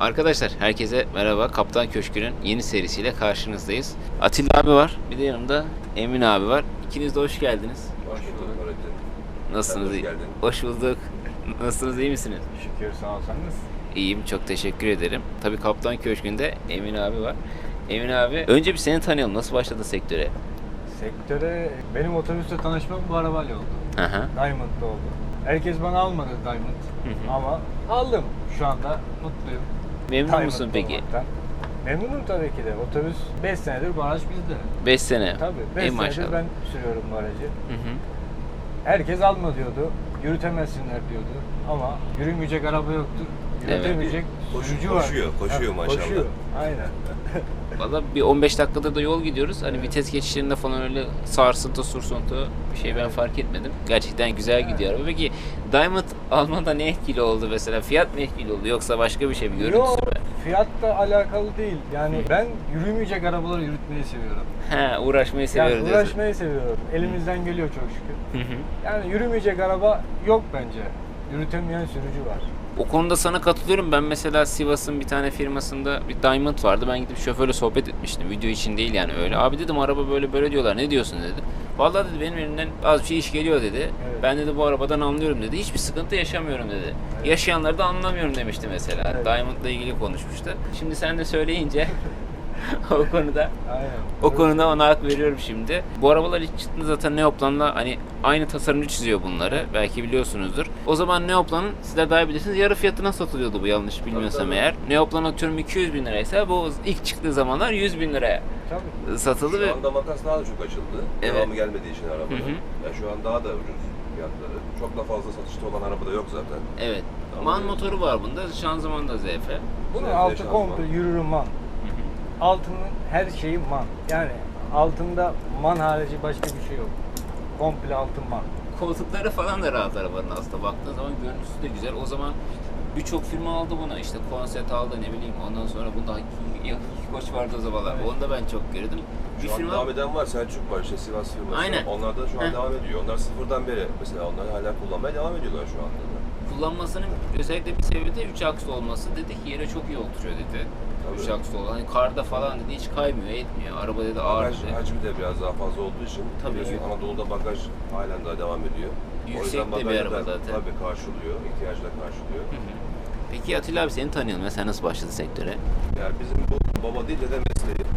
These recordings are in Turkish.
Arkadaşlar herkese merhaba. Kaptan Köşkü'nün yeni serisiyle karşınızdayız. Atilla abi var. Bir de yanımda Emin abi var. İkiniz de hoş geldiniz. Hoş bulduk. Nasılsınız? Hoş İyi- geldin. Hoş bulduk. Nasılsınız? iyi misiniz? Şükür sağ ol sen nasılsın? İyiyim. Çok teşekkür ederim. Tabii Kaptan Köşkü'nde Emin abi var. Emin abi önce bir seni tanıyalım. Nasıl başladın sektöre? Sektöre benim otobüste tanışmam bu arabayla oldu. Hı hı. Diamond'da oldu. Herkes bana almadı Diamond hı. ama aldım. Şu anda mutluyum. Memnun Diamond musun peki? olmaktan. Memnunum tabii ki de. Otobüs 5 senedir bu araç bizde. 5 sene. Tabii 5 Ey senedir maşallah. ben sürüyorum bu aracı. Hı hı. Herkes alma diyordu. Yürütemezsinler diyordu. Ama yürümeyecek araba yoktur. Evet. Yürütemeyecek Koşu- sürücü var. koşuyor, koşuyor Ha, maşallah. Koşuyor. Aynen. Valla bir 15 dakikadır da yol gidiyoruz. Hani vites geçişlerinde falan öyle sarsıntı sursuntu bir şey ben fark etmedim. Gerçekten güzel gidiyor araba. Peki Diamond almada ne etkili oldu mesela? Fiyat mı etkili oldu yoksa başka bir şey mi? Görüntüsü Yok, mü? fiyatla alakalı değil. Yani ben yürümeyecek arabaları yürütmeyi seviyorum. He uğraşmayı Yani seviyorum diyorsun. uğraşmayı seviyorum. Elimizden geliyor çok şükür. Hı hı. Yani yürümeyecek araba yok bence. Yürütemeyen sürücü var. O konuda sana katılıyorum. Ben mesela Sivas'ın bir tane firmasında bir Diamond vardı. Ben gidip şoförle sohbet etmiştim. Video için değil yani öyle. Abi dedim araba böyle böyle diyorlar. Ne diyorsun dedi. Vallahi dedi benim elimden az bir şey iş geliyor dedi. Evet. Ben dedi bu arabadan anlıyorum dedi. Hiçbir sıkıntı yaşamıyorum dedi. Evet. Yaşayanları da anlamıyorum demişti mesela. Evet. Diamond'la ilgili konuşmuştu. Şimdi sen de söyleyince o konuda Aynen. o konuda ona hak veriyorum şimdi. Bu arabalar ilk çıktığında zaten Neoplan'la hani aynı tasarımcı çiziyor bunları. Belki biliyorsunuzdur. O zaman Neoplan'ın sizler daha iyi bilirsiniz yarı fiyatına satılıyordu bu yanlış bilmiyorsam tabii. eğer. Neoplan atıyorum 200 bin liraysa bu ilk çıktığı zamanlar 100 bin liraya Tabii. satıldı ve Şu anda makas daha da çok açıldı. Evet. Devamı gelmediği için arabanın. Hı hı. Ya şu an daha da ucuz fiyatları. Çok da fazla satışta olan araba da yok zaten. evet. Ama- Man motoru var bunda. Şanzıman da ZF. Bunun altı komple yürürüm man. Altının her şeyi man. Yani altında man harici başka bir şey yok. Komple altın man. Koltukları falan da rahat arabanın aslında. Baktığın zaman görüntüsü de güzel. O zaman birçok firma aldı buna. İşte konsept aldı ne bileyim. Ondan sonra bunda Koç vardı o zamanlar. Evet. Onu da ben çok gördüm. Bir Şu an firma devam eden var. Selçuk var işte Sivas firması. Aynen. Onlar da şu an Heh. devam ediyor. Onlar sıfırdan beri mesela onlar hala kullanmaya devam ediyorlar şu anda da. Kullanmasının özellikle bir sebebi de 3 akslı olması. Dedi ki yere çok iyi oturuyor dedi. Tabii. 3 akslı olan. Hani karda falan dedi hiç kaymıyor, etmiyor. Araba dedi ağır Bagaj dedi. hacmi de biraz daha fazla olduğu için Tabii. biliyorsun Anadolu'da bagaj halen daha devam ediyor. Yüksek de bir bagajı araba da zaten. Tabii karşılıyor, ihtiyacı da karşılıyor. Peki Atilla abi seni tanıyalım. Mesela nasıl başladı sektöre? Yani bizim bu baba değil dede mesleği.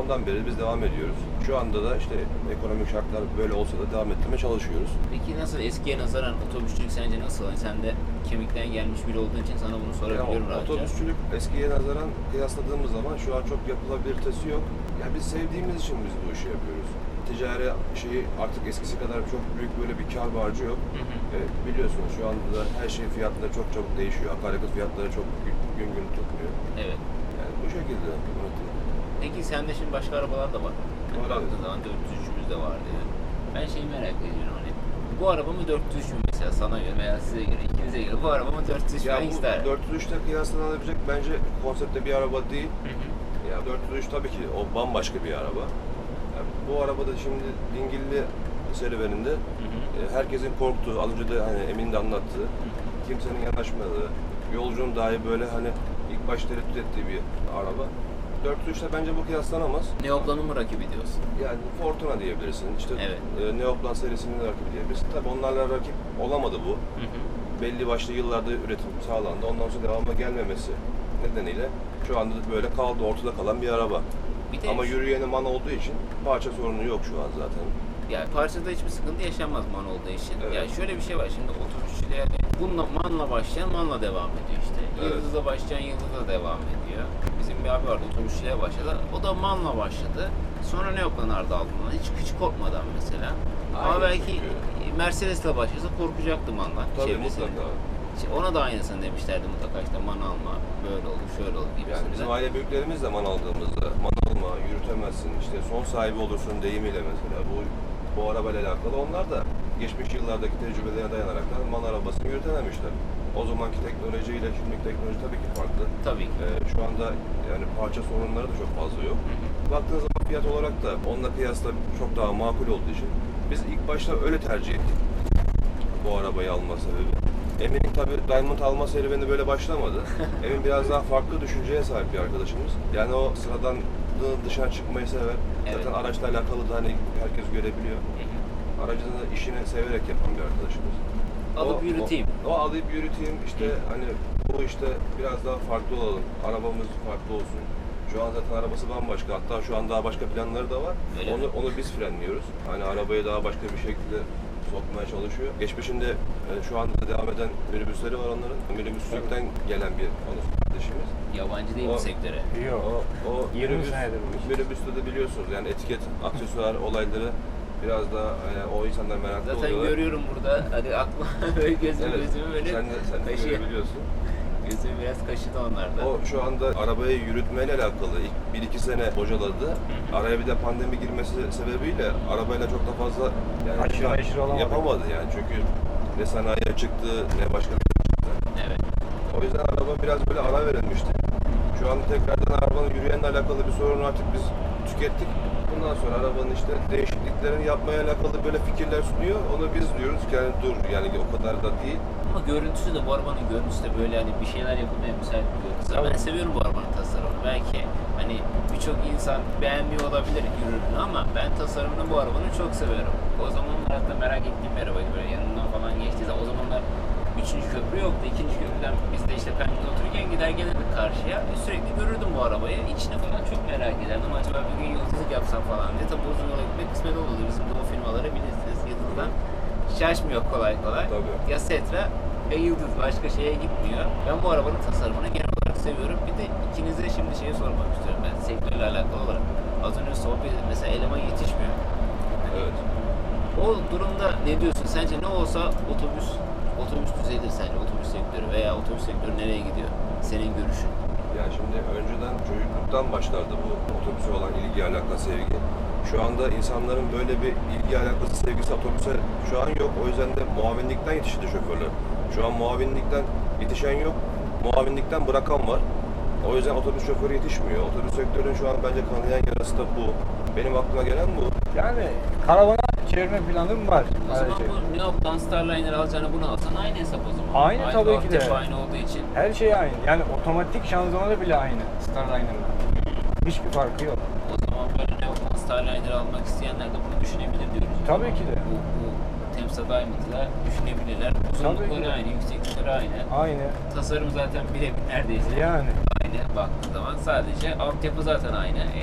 Ondan beri biz devam ediyoruz. Şu anda da işte ekonomik şartlar böyle olsa da devam ettirmeye çalışıyoruz. Peki nasıl eskiye nazaran otobüsçülük sence nasıl? Hani sen de kemikten gelmiş biri olduğun için sana bunu sorabiliyorum Yani rahatça. otobüsçülük eskiye nazaran kıyasladığımız zaman şu an çok yapılabilitesi yok. Yani biz sevdiğimiz için biz bu işi yapıyoruz. Ticari şeyi artık eskisi kadar çok büyük böyle bir kar harcı yok. Hı hı. E, biliyorsunuz şu anda her şey fiyatları çok çabuk değişiyor. Akaryakıt fiyatları çok gün gün, gün tutmuyor. Evet. Yani bu şekilde yönetim. Peki sende şimdi başka arabalar da var. Hani baktığın zaman 403'ümüz de vardı yani. Ben şeyi merak ediyorum hani. Bu araba mı 403 mü mesela sana göre veya size göre, ikinize göre bu araba mı 403 mü Ya hangisi bu daha? 403'te kıyaslanabilecek bence konsepte bir araba değil. Hı hı. Ya 403 tabii ki o bambaşka bir araba. Yani bu arabada şimdi Dingilli serüveninde Hı hı. e, herkesin korktuğu, az önce de hani Emin de anlattığı, kimsenin yanaşmadığı, yolcunun dahi böyle hani ilk başta tereddüt ettiği bir araba. 403'te bence bu kıyaslanamaz. Neoplan'ın mı rakibi diyorsun? Yani Fortuna diyebilirsin, işte Evet. e, Neoplan serisinin rakibi diyebilirsin. Tabii onlarla rakip olamadı bu. Hı hı. Belli başlı yıllarda üretim sağlandı. Ondan sonra devamına gelmemesi nedeniyle şu anda böyle kaldı, ortada kalan bir araba. Bir de Ama yürüyeni man olduğu için parça sorunu yok şu an zaten. Yani parçada hiçbir sıkıntı yaşanmaz man olduğu için. Evet. Yani şöyle bir şey var şimdi otobüsçüde yani bununla manla başlayan manla devam ediyor işte. Evet. Yıldızla başlayan yıldızla devam ediyor. Bizim bir abi vardı otobüsçüye başladı. O da manla başladı. Sonra ne yapılan ardı altından hiç hiç korkmadan mesela. Ama Aynen belki çünkü. Mercedes'le başlasa korkacaktı manla. Tabii çevresinde. mutlaka. İşte ona da aynısını demişlerdi mutlaka işte man alma, böyle olur, şöyle olur gibi. Yani bizim aile büyüklerimiz de man aldığımızda man alma, yürütemezsin, işte son sahibi olursun deyimiyle mesela bu bu arabayla alakalı onlar da geçmiş yıllardaki tecrübelerine dayanarak da man arabasını yürütememişler. O zamanki teknolojiyle şimdiki teknoloji tabii ki farklı. Tabii ki. Ee, şu anda yani parça sorunları da çok fazla yok. Baktığınız zaman fiyat olarak da onunla kıyasla çok daha makul olduğu için biz ilk başta öyle tercih ettik bu arabayı alma sebebi. Emin'in tabii Diamond alma serüveni böyle başlamadı. Emin biraz daha farklı düşünceye sahip bir arkadaşımız. Yani o sıradan dışarı çıkmayı sever. Evet. Zaten araçla alakalı da hani herkes görebiliyor. Aracını işini severek yapan bir arkadaşımız. Alıp O- yürüteyim. O, o alıp yürüteyim işte hani bu işte biraz daha farklı olalım. Arabamız farklı olsun. Şu an zaten arabası bambaşka. Hatta şu an daha başka planları da var. Öyle onu mi? onu biz frenliyoruz. Hani arabayı daha başka bir şekilde sokmaya çalışıyor. Geçmişinde e, şu anda da devam eden minibüsleri var onların. Minibüsçülükten gelen bir onun kardeşimiz. Yabancı değil O- sektöre. Yok. O, o 20 minibüs, senedir bu iş. minibüste de biliyorsunuz yani etiket, aksesuar olayları biraz daha e, o insanlar meraklı Zaten oluyorlar. görüyorum burada. Hadi aklıma böyle gözüm Evet, gözümü böyle sen de, sen de kaşıyor. biliyorsun. Gözüm biraz kaşıdı onlarda. O şu anda arabayı yürütmeyle alakalı ilk 1-2 sene bocaladı. Araya bir de pandemi girmesi sebebiyle arabayla çok da fazla yani an neşir olamadı. yapamadı yani çünkü ne sanayiye çıktı ne başka bir Evet. O yüzden araba biraz böyle ara verilmişti. Şu an tekrardan arabanın yürüyenle alakalı bir sorun artık biz tükettik. Bundan sonra arabanın işte değişikliklerini yapmaya alakalı böyle fikirler sunuyor. Onu biz diyoruz ki yani dur yani o kadar da değil. Ama görüntüsü de bu arabanın görüntüsü de böyle hani bir şeyler yapılmaya müsait bir görüntüsü. Ben Evet. seviyorum bu arabanın tasarımını. Belki hani birçok insan beğenmiyor olabilir ürününü ama ben tasarımını bu arabanın çok seviyorum. O zamanlar hatta merak ettiğim bir arabaydı böyle yanımdan falan geçtiği zaman o zamanlar Üçüncü köprü yoktu. İkinci köprüden biz de işte Pendik'te otururken gider gelirdik karşıya. E, Sürekli görürdüm bu arabayı. İçini falan çok merak ederdim. Acaba bir gün yıldızlık yapsam falan diye. Tabi uzun yola gitmek kısmet olmadı. Bizim de o firmaları bilirsiniz. Yıldızdan şaşmıyor kolay kolay. Tabii. Ya Setra ya Yıldız başka şeye gitmiyor. Ben bu arabanın tasarımını genel olarak seviyorum. Bir de ikinize şimdi şeyi sormak istiyorum ben sektörle alakalı olarak. Az önce sohbet. Mesela eleman yetişmiyor. Evet. O durumda ne diyorsun? Sence ne olsa otobüs otobüs düzelir sence otobüs sektörü veya otobüs sektörü nereye gidiyor? Senin görüşün. Yani şimdi önceden çocukluktan başlardı bu otobüse olan ilgi, alaka, sevgi. Şu anda insanların böyle bir ilgi, alakası, sevgisi otobüse şu an yok. O yüzden de muavinlikten yetişti şoförler. Şu an muavinlikten yetişen yok. Muavinlikten bırakan var. O yüzden otobüs şoförü yetişmiyor. Otobüs sektörünün şu an bence kanayan yarası da bu. Benim aklıma gelen bu. Yani karavana çevirme planım var. O zaman Ayrıca. bu ne yaptan Starliner alacağını bunu alsan aynı hesap o zaman. Aynı tabii ki de. aynı olduğu için. Her şey aynı. Yani otomatik şanzımanı bile aynı Starliner'la. Hiçbir farkı yok. O zaman böyle ne yaptan Starliner almak isteyenler de bunu düşünebilir diyoruz. Tabii ki de. Bu, bu Temsa Diamond'la düşünebilirler. Uzunlukları aynı, yükseklikleri aynı. Aynı. Tasarım zaten birebir neredeyse. Yani. aynı baktığın zaman sadece altyapı zaten aynı. E,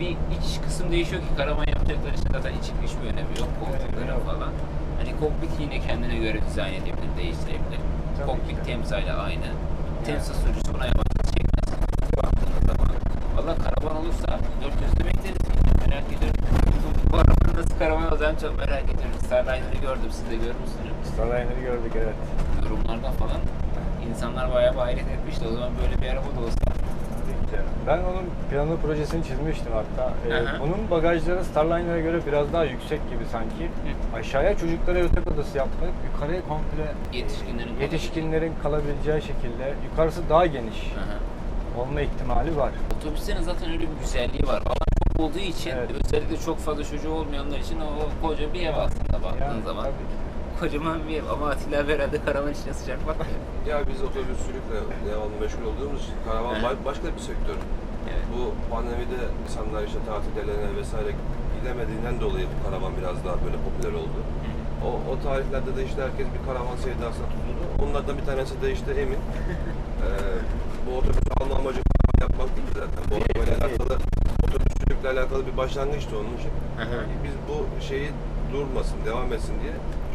bir iç kısım değişiyor ki karavan yapacakları için zaten içi hiçbir önemi yok koltukların Evet. falan. Hani kokpit yine kendine göre dizayn edebilir, değiştirebilir. Tabii kokpit de. Temsa ile aynı. Temsa sürücüsü buna yabancı çekmez. Baktığınız zaman. Valla karavan olursa 400'de bekleriz. Merak ediyorum. Bu arabanın nasıl karavan olacağını çok merak ediyorum. Starliner'ı gördüm, siz de görmüşsünüz. Starliner'ı gördük evet. Yorumlarda falan insanlar bayağı bir hayret etmişti. O zaman böyle bir araba da olsa Ben onun planlı projesini çizmiştim hatta. Ee, Aha. bunun bagajları Starliner'a göre biraz daha yüksek gibi sanki. Aşağıya çocuklara yatak odası yapmak, yukarıya komple Yetişkinlerin e, yetişkinlerin kalabileceği şekilde yukarısı daha geniş Hı hı. olma ihtimali var. Otobüslerin zaten öyle bir güzelliği var. Alan çok olduğu için Evet. özellikle çok fazla çocuğu olmayanlar için o koca bir ev aslında baktığın Yani, zaman. tabii ki. Kocaman bir ev ama Atilla abi herhalde karavan içine sıcak bakmıyor. Ya biz otobüsçülükle devamlı meşgul olduğumuz için karavan Hı. ba- başka bir sektör. Evet. Bu pandemide insanlar işte tatillerine vesaire gidemediğinden dolayı bu karavan biraz daha böyle popüler oldu. O, o tarihlerde de işte herkes bir karavan sevdasına tutuldu. Onlardan bir tanesi de işte Emin. Ee, bu otobüsü alma amacı karavan yapmak değil zaten. Bu arabayla alakalı, otobüsçülükle alakalı bir başlangıçtı onun için. Biz bu şeyi durmasın, devam etsin diye.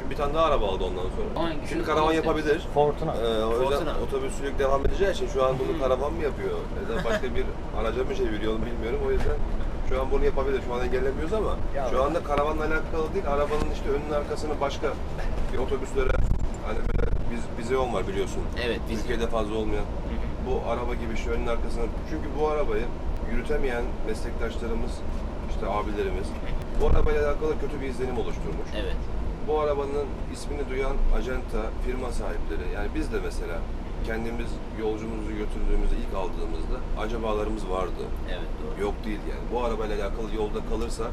Bir tane daha araba aldı ondan sonra. Hangisi? Şimdi karavan yapabilir. Fortuna. Ee, o yüzden Fortuna. otobüsçülük devam edeceği için şu an bunu Hmm. karavan mı yapıyor? Ya da başka bir araca mı çeviriyor onu bilmiyorum. O yüzden şu an bunu yapabilir. Şu an engellemiyoruz ama Ya. şu anda karavanla alakalı değil. Arabanın işte önünün arkasını başka bir otobüslere hani böyle biz, vizyon var biliyorsun. Evet biz Türkiye'de fazla olmayan. Bu araba gibi şu önün arkasına. Çünkü bu arabayı yürütemeyen meslektaşlarımız, işte abilerimiz bu arabayla alakalı kötü bir izlenim oluşturmuş Evet. Bu arabanın ismini duyan acenta, firma sahipleri yani biz de mesela kendimiz yolcumuzu götürdüğümüzde ilk aldığımızda acabalarımız vardı. Evet doğru. Yok değil yani. Bu arabayla alakalı yolda kalırsa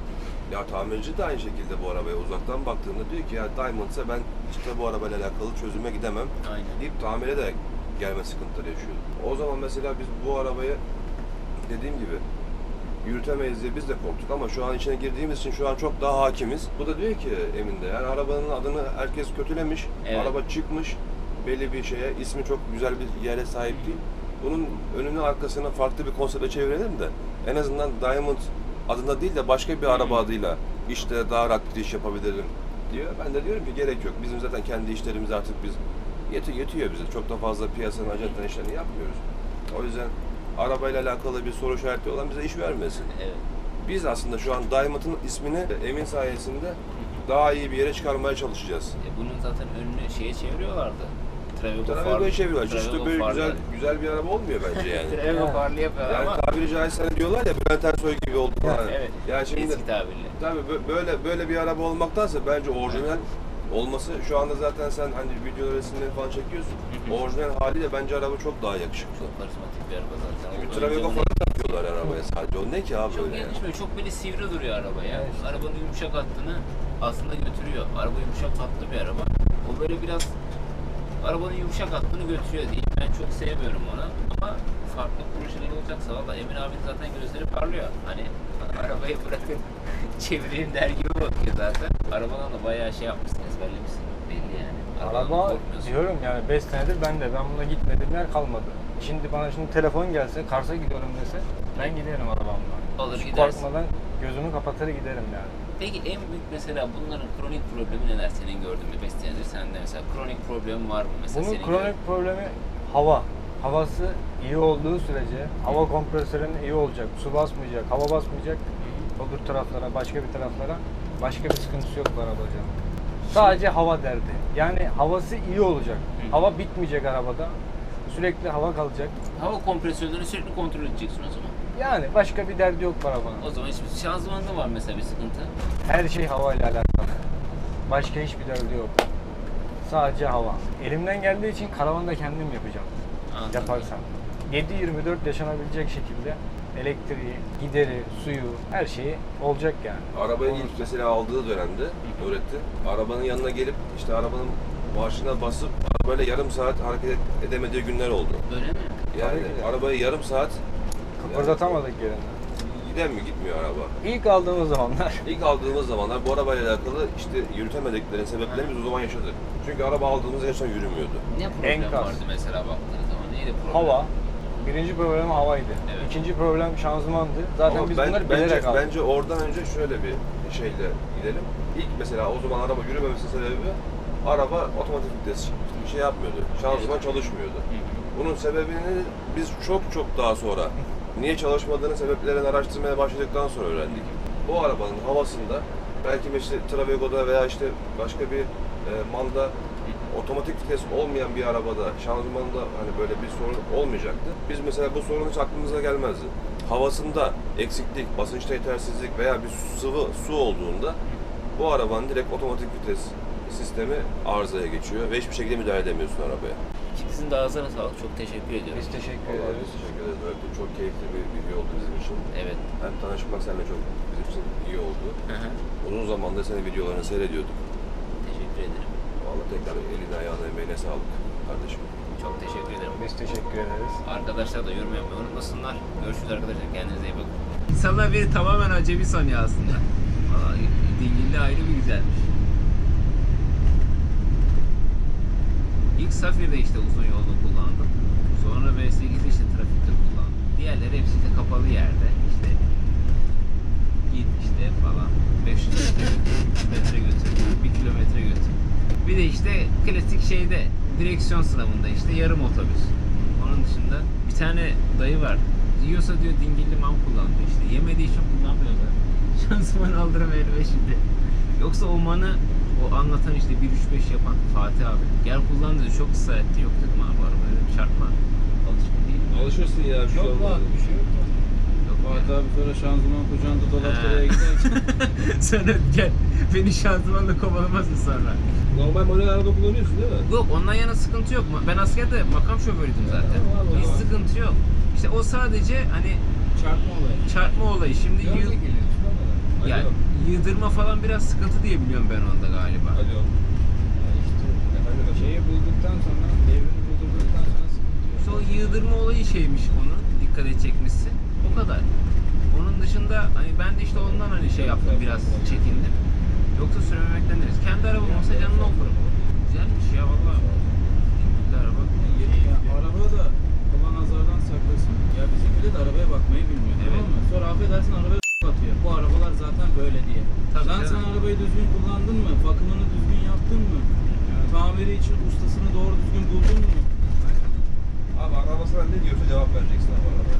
ya tamirci de aynı şekilde bu arabaya uzaktan baktığında diyor ki ya Diamond'sa ben işte bu arabayla alakalı çözüme gidemem Aynen. deyip tamire de gelme sıkıntıları yaşıyordu. O zaman mesela biz bu arabayı dediğim gibi yürütemeyiz diye biz de korktuk ama şu an içine girdiğimiz için şu an çok daha hakimiz. Bu da diyor ki Emin de yani arabanın adını herkes kötülemiş. Evet. Araba çıkmış belli bir şeye ismi çok güzel bir yere sahip değil. Bunun önünü arkasına farklı bir konsepte çevirelim de en azından Diamond adında değil de başka bir araba adıyla işte daha rahat bir iş yapabilirim diyor. Ben de diyorum ki gerek yok. Bizim zaten kendi işlerimiz artık biz yetiyor, yetiyor bize. Çok da fazla piyasanın ajantan işlerini yapmıyoruz. O yüzden arabayla alakalı bir soru işareti olan bize iş vermesin. Evet. Biz aslında şu an Diamond'ın ismini Emin sayesinde daha iyi bir yere çıkarmaya çalışacağız. E, bunun zaten önünü şeye çeviriyorlardı. Travigo Travego'yu far- çeviriyorlar. Travigo böyle farlı. güzel güzel bir araba olmuyor bence yani. Travigo Evet. farlı yapıyorlar yani ama tabiri caizse hani diyorlar ya Bülent Ersoy gibi oldu falan. evet. Yani şimdi Eski tabirle. tabii bö- böyle böyle bir araba olmaktansa bence orijinal olması şu anda zaten sen hani video resimleri falan çekiyorsun. Hı hı. Orijinal haliyle bence araba çok daha yakışıklı. Çok karizmatik bir araba zaten. Bir Travigo falan takıyorlar arabaya sadece. O ne ki abi Çok böyle ya? yakışmıyor. Çok böyle sivri duruyor araba ya. İşte. Arabanın yumuşak hattını aslında götürüyor. Araba yumuşak hatlı bir araba. O böyle biraz arabanın yumuşak hattını götürüyor değil. Ben çok sevmiyorum onu ama farklı projeler olacaksa valla Emin abinin zaten gözleri parlıyor. Hani arabayı bırakın çevireyim der gibi bakıyor zaten. Arabadan da bayağı şey yapmışsın, ezberlemişsin. Belli yani. Arabadan Araba diyorum yani 5 senedir ben de ben buna gitmediğim yer kalmadı. Şimdi bana şimdi telefon gelse Kars'a gidiyorum dese ben giderim arabamla. Alır Hiç gidersin. Korkmadan gözümü kapatır giderim yani. Peki en büyük mesela bunların kronik problemi neler senin gördüğün bir 5 senedir sende mesela kronik problemi var mı mesela Bunun senin kronik problemi hava. Havası iyi olduğu sürece hava kompresörünün iyi olacak. Su basmayacak, hava basmayacak. Öbür taraflara, başka bir taraflara başka bir sıkıntısı yok bu arabacığın. Sadece hava derdi. Yani havası iyi olacak. Hava bitmeyecek arabada. Sürekli hava kalacak. Hava kompresörlerini sürekli kontrol edeceksin o zaman. Yani başka bir derdi yok bu arabanın. O zaman hiçbir şanzımanda var mesela bir sıkıntı. Her şey havayla alakalı. Başka hiçbir derdi yok. Sadece hava. Elimden geldiği için karavanı da kendim yapacağım. Anladım. Yaparsam. 7-24 yaşanabilecek şekilde elektriği, gideri, suyu, her şeyi olacak yani. Arabayı ilk mesela aldığı dönemde öğretti. Arabanın yanına gelip işte arabanın marşına basıp arabayla yarım saat hareket edemediği günler oldu. Öyle mi? Yani Tabii arabayı yarım saat Kıpırdatamadık yerinden. giden mi gitmiyor araba. İlk aldığımız zamanlar İlk aldığımız zamanlar bu arabayla alakalı işte yürütemediklerin sebeplerini biz o zaman yaşadık. Çünkü araba aldığımız en son yürümüyordu. Ne problem Enkaz. vardı mesela baktığınız zaman? Neydi problem? hava, birinci problem havaydı. Evet. İkinci problem şanzımandı. Zaten Ama biz ben- bunları bence, bilerek aldık. bence oradan önce şöyle bir şeyle gidelim. İlk mesela o zaman araba yürümemesi sebebi araba otomatik vites bir şey yapmıyordu. Şanzıman çalışmıyordu. Hı hı. Bunun sebebini biz çok çok daha sonra niye çalışmadığını sebeplerini araştırmaya başladıktan sonra öğrendik. Bu arabanın havasında belki işte Travego'da veya işte başka bir e, Manda otomatik vites olmayan bir arabada şanzımanda hani böyle bir sorun olmayacaktı. Biz mesela bu sorun hiç aklımıza gelmezdi. Havasında eksiklik, basınçta yetersizlik veya bir sıvı su olduğunda bu arabanın direkt otomatik vites sistemi arızaya geçiyor ve hiçbir şekilde müdahale edemiyorsun arabaya. İkinizin de ağzına sağlık. Çok teşekkür ediyorum. Biz teşekkür Vallahi ederiz. biz teşekkür ederiz. Evet, çok keyifli bir video oldu bizim için. Evet. Hem tanışmak seninle çok bizim için iyi oldu. Hı hı. Uzun zamandır senin videolarını seyrediyorduk. teşekkür ederim. Tekrar eline ayağına emeğine sağlık kardeşim. Çok teşekkür ederim. Biz teşekkür ederiz. Arkadaşlar da yorum yapmayı unutmasınlar. Görüşürüz arkadaşlar. Kendinize iyi bakın. İnsanlar beni tamamen acemi sanıyor aslında. Valla dingilli ayrı bir güzelmiş. İlk Safir'de işte uzun yolda kullandım. Sonra V8'de işte trafikte kullandım. Diğerleri hepsi de kapalı yerde. İşte git işte falan. 500 metre götür, 3 metre götür, 1 kilometre götür. Bir de işte klasik şeyde direksiyon sınavında işte yarım otobüs. Onun dışında bir tane dayı var. Yiyorsa diyor dingilli mam kullanıyor işte. Yemediği için kullanmıyorlar. Şansıman aldırım 55 şimdi. Yoksa o manı o anlatan işte 1-3-5 yapan Fatih abi. Gel kullan dedi. Çok ısrar etti. Yok dedim abi araba öyle çarpma. Alışkın değil. Alışırsın ya bir Yok var, bir şey yok. Fatih abi sonra şanzıman kucağında dolaplara giderken Sen gel. Beni şanzımanla kovalamazsın sonra. Normal manuel araba kullanıyorsun değil mi? Yok ondan yana sıkıntı yok. Ben askerde makam şoförüydüm zaten. Vallahi Hiç sıkıntı yok. İşte o sadece hani çarpma olayı. çarpma olayı. Şimdi Gaza yı, geliyorsun ama. ya, Alo. yıldırma falan biraz sıkıntı diye biliyorum ben onda galiba. Alo. İşte Efendim efendim. şeyi bulduktan sonra, devrini bulduktan sonra sıkıntı yok. İşte o yığdırma olayı şeymiş onun. Dikkat edecekmişsin. Kadar. Onun dışında hani ben de işte ondan hani şey yaptım biraz çekindim. Yoksa sürmemekten deriz. Kendi arabam olsa canını okurum. Güzelmiş ya valla. Güzel araba. Ya araba da Allah nazardan saklasın. Ya bizim millet arabaya bakmayı bilmiyor Evet. tamam mı? Sonra affedersin arabaya atıyor. Bu arabalar zaten böyle diye. Tabii canım. sen arabayı düzgün kullandın mı? Bakımını düzgün yaptın mı? Tamiri için ustasını doğru düzgün buldun mu? Abi araba sana ne diyorsa cevap vereceksin abi araba.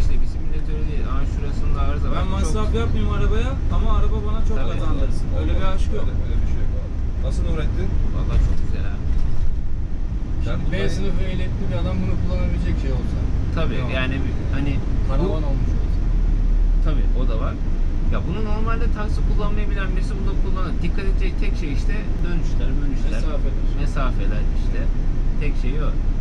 İşte bizim millet öyle değil. Aa şurasında arıza var. Ben Çok- masraf yapmayayım arabaya ama araba bana çok Tabii. kazandırsın. Öyle bir aşk yok. Öyle, öyle bir şey yok abi. Nasıl Nurettin? Vallahi çok güzel. Sen B sınıfı ehliyetli bir adam bunu kullanabilecek şey olsa. Tabii Yok. yani bir- hani Karavan bu, olmuş olsa. tabii o da var. Ya bunu normalde taksi kullanmayı bilen birisi bunu kullanır. Dikkat edecek tek şey işte dönüşler, dönüşler, Mesafeler. mesafeler işte. Tek şey o.